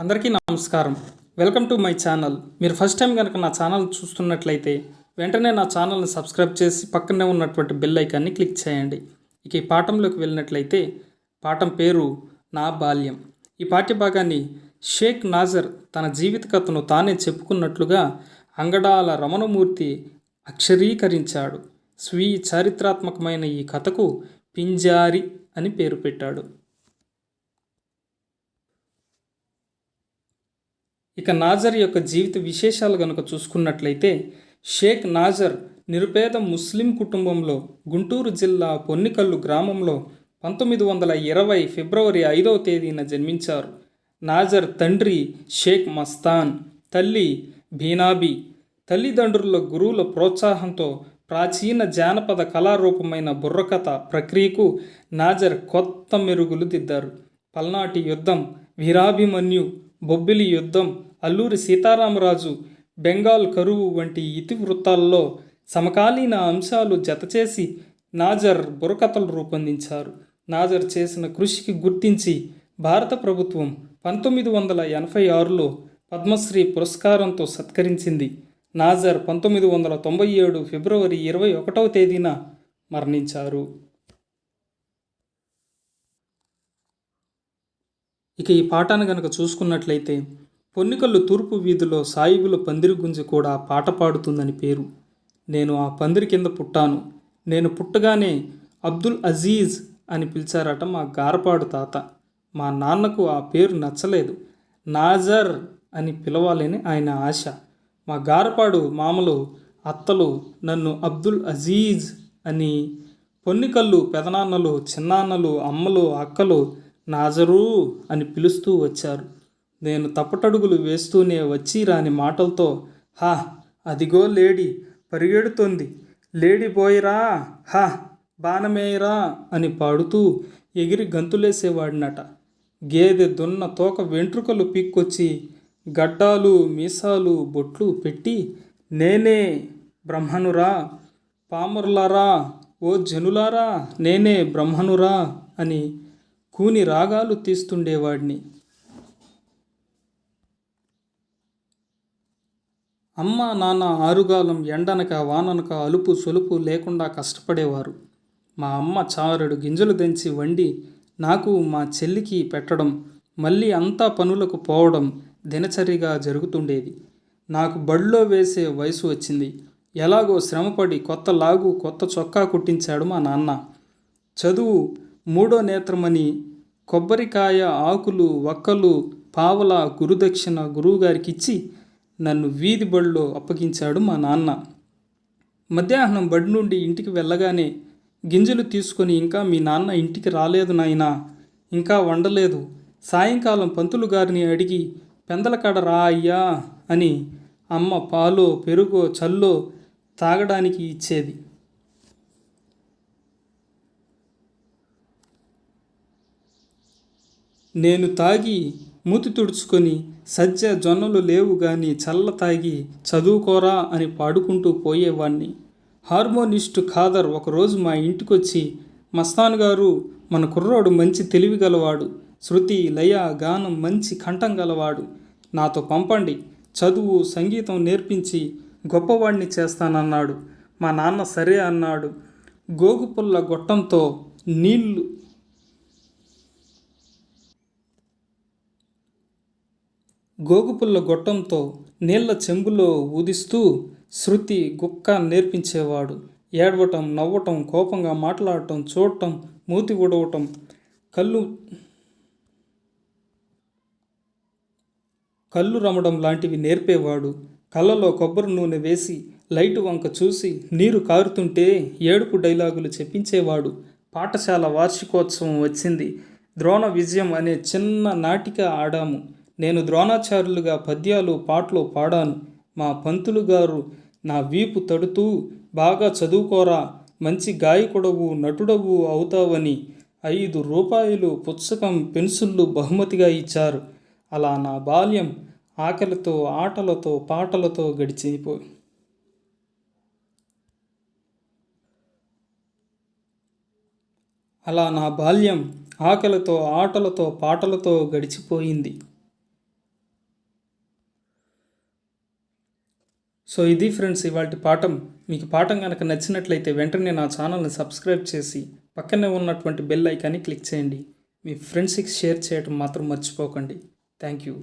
అందరికీ నమస్కారం. Welcome to my channel. మీరు ఫస్ట్ టైం కనుక నా ఛానల్ చూస్తున్నట్లయితే వెంటనే నా ఛానల్ని సబ్స్క్రైబ్ చేసి పక్కనే ఉన్నటువంటి బెల్ ఐకాన్ని క్లిక్ చేయండి. ఇక ఈ పాఠంలోకి వెళ్ళినట్లయితే పాఠం పేరు నా బాల్యం. ఈ పాఠ్యభాగాన్ని షేక్ నాజర్ తన జీవిత కథను తానే చెప్పుకున్నట్లుగా అంగడాల రమణమూర్తి అక్షరీకరించాడు. స్వీయ చారిత్రాత్మకమైన ఈ కథకు పింజారి అని పేరు పెట్టాడు. ఇక నాజర్ యొక్క జీవిత విశేషాలు కనుక చూసుకున్నట్లయితే షేక్ నాజర్ నిరుపేద ముస్లిం కుటుంబంలో గుంటూరు జిల్లా పొన్నికల్లు గ్రామంలో పంతొమ్మిది వందల ఇరవై ఫిబ్రవరి ఐదవ తేదీన జన్మించారు. నాజర్ తండ్రి షేక్ మస్తాన్ తల్లి భీనాబీ తల్లిదండ్రుల గురువుల ప్రోత్సాహంతో ప్రాచీన జానపద కళారూపమైన బుర్రకథ ప్రక్రియకు నాజర్ కొత్త మెరుగులు దిద్దారు. పల్నాటి యుద్ధం వీరాభిమన్యు బొబ్బిలి యుద్ధం అల్లూరి సీతారామరాజు బెంగాల్ కరువు వంటి ఇతివృత్తాల్లో సమకాలీన అంశాలు జతచేసి నాజర్ బుర్రకథలు రూపొందించారు. నాజర్ చేసిన కృషికి గుర్తించి భారత ప్రభుత్వం పంతొమ్మిది వందల ఎనభై ఆరులో పద్మశ్రీ పురస్కారంతో సత్కరించింది. నాజర్ పంతొమ్మిది వందల తొంభై ఏడు ఫిబ్రవరి ఇరవై ఒకటవ తేదీన మరణించారు. ఇక ఈ పాఠాన్ని కనుక చూసుకున్నట్లయితే పొన్నికల్లు తూర్పు వీధిలో సాయిబుల పందిరి గుంజి కూడా పాట పాడుతుందని పేరు. నేను ఆ పందిరి కింద పుట్టాను. నేను పుట్టగానే అబ్దుల్ అజీజ్ అని పిలిచారట మా గారపాడు తాత. మా నాన్నకు ఆ పేరు నచ్చలేదు. నాజర్ అని పిలవాలని ఆయన ఆశ. మా గారపాడు మామలు అత్తలు నన్ను అబ్దుల్ అజీజ్ అని పొన్నికల్లు పెదనాన్నలు చిన్నాన్నలు అమ్మలు అక్కలు నాజరు అని పిలుస్తూ వచ్చారు. నేను తప్పటడుగులు వేస్తూనే వచ్చి రాని మాటలతో హా అదిగో లేడీ పరిగెడుతోంది. లేడీ పోయిరా హా బాణమేయరా అని పాడుతూ ఎగిరి గంతులేసేవాడినట. గేదె దున్న తోక వెంట్రుకలు పీక్కొచ్చి గడ్డాలు మీసాలు బొట్లు పెట్టి నేనే బ్రహ్మనురా పామరులారా ఓ జనులారా నేనే బ్రహ్మనురా అని కూని రాగాలు తీస్తుండేవాడిని. అమ్మ నాన్న ఆరుగాలం ఎండనక వాననక అలుపు సొలుపు లేకుండా కష్టపడేవారు. మా అమ్మ చారెడు గింజలు దంచి వండి నాకు మా చెల్లికి పెట్టడం మళ్ళీ అంతా పనులకు పోవడం దినచరిగా జరుగుతుండేది. నాకు బడిలో వేసే వయసు వచ్చింది. ఎలాగో శ్రమపడి కొత్త లాగు కొత్త చొక్కా కుట్టించాడు మా నాన్న. చదువు మూడో నేత్రమని కొబ్బరికాయ ఆకులు వక్కలు పావల గురుదక్షిణ గురువుగారికి ఇచ్చి నన్ను వీధి బడిలో అప్పగించాడు మా నాన్న. మధ్యాహ్నం బడి నుండి ఇంటికి వెళ్ళగానే గింజలు తీసుకొని ఇంకా మీ నాన్న ఇంటికి రాలేదు నాయనా ఇంకా వండలేదు. సాయంకాలం పంతులు గారిని అడిగి పెందలకాడ రా అయ్యా అని అమ్మ పాలో పెరుగో చల్లో తాగడానికి ఇచ్చేది. నేను తాగి మూతి తుడుచుకొని సజ్జ జొన్నలు లేవు గాని చల్ల తాగి చదువుకోరా అని పాడుకుంటూ పోయేవాణ్ణి. హార్మోనిస్టు ఖాదర్ ఒకరోజు మా ఇంటికొచ్చి మస్తాన్ గారు మన కుర్రోడు మంచి తెలివి గలవాడు. శృతి లయ గానం మంచి కంఠం గలవాడు. నాతో పంపండి. చదువు సంగీతం నేర్పించి గొప్పవాణ్ణి చేస్తానన్నాడు. మా నాన్న సరే అన్నాడు. గోగుపుల్ల గొట్టంతో నీళ్ళు గోగుపుల్ల గొట్టంతో నీళ్ళ చెంబులో ఊదిస్తూ శృతి గుక్క నేర్పించేవాడు. ఏడవటం నవ్వటం కోపంగా మాట్లాడటం చూడటం మూతి ఉడవటం కళ్ళు కళ్ళు రమడం లాంటివి నేర్పేవాడు. కళ్ళలో కొబ్బరి నూనె వేసి లైటు వంక చూసి నీరు కారుతుంటే ఏడుపు డైలాగులు చెప్పించేవాడు. పాఠశాల వార్షికోత్సవం వచ్చింది. ద్రోణ విజయం అనే చిన్న నాటిక ఆడాము. నేను ద్రోణాచార్యులుగా పద్యాలు పాటలు పాడాను. మా పంతులు గారు నా వీపు తడుతూ బాగా చదువుకోరా మంచి గాయకుడవు నటుడవు అవుతావని ఐదు రూపాయలు పుస్తకం పెన్సిళ్ళు బహుమతిగా ఇచ్చారు. అలా నా బాల్యం ఆకలితో ఆటలతో పాటలతో గడిచిపోయి అలా నా బాల్యం ఆకలితో ఆటలతో పాటలతో గడిచిపోయింది. సో ఇది ఫ్రెండ్స్ ఇవాళ పాఠం. మీకు పాఠం కనుక నచ్చినట్లయితే వెంటనే నా ఛానల్ని సబ్స్క్రైబ్ చేసి పక్కనే ఉన్నటువంటి బెల్ ఐకాన్ని క్లిక్ చేయండి. మీ ఫ్రెండ్స్కి షేర్ చేయడం మాత్రం మర్చిపోకండి. Thank you.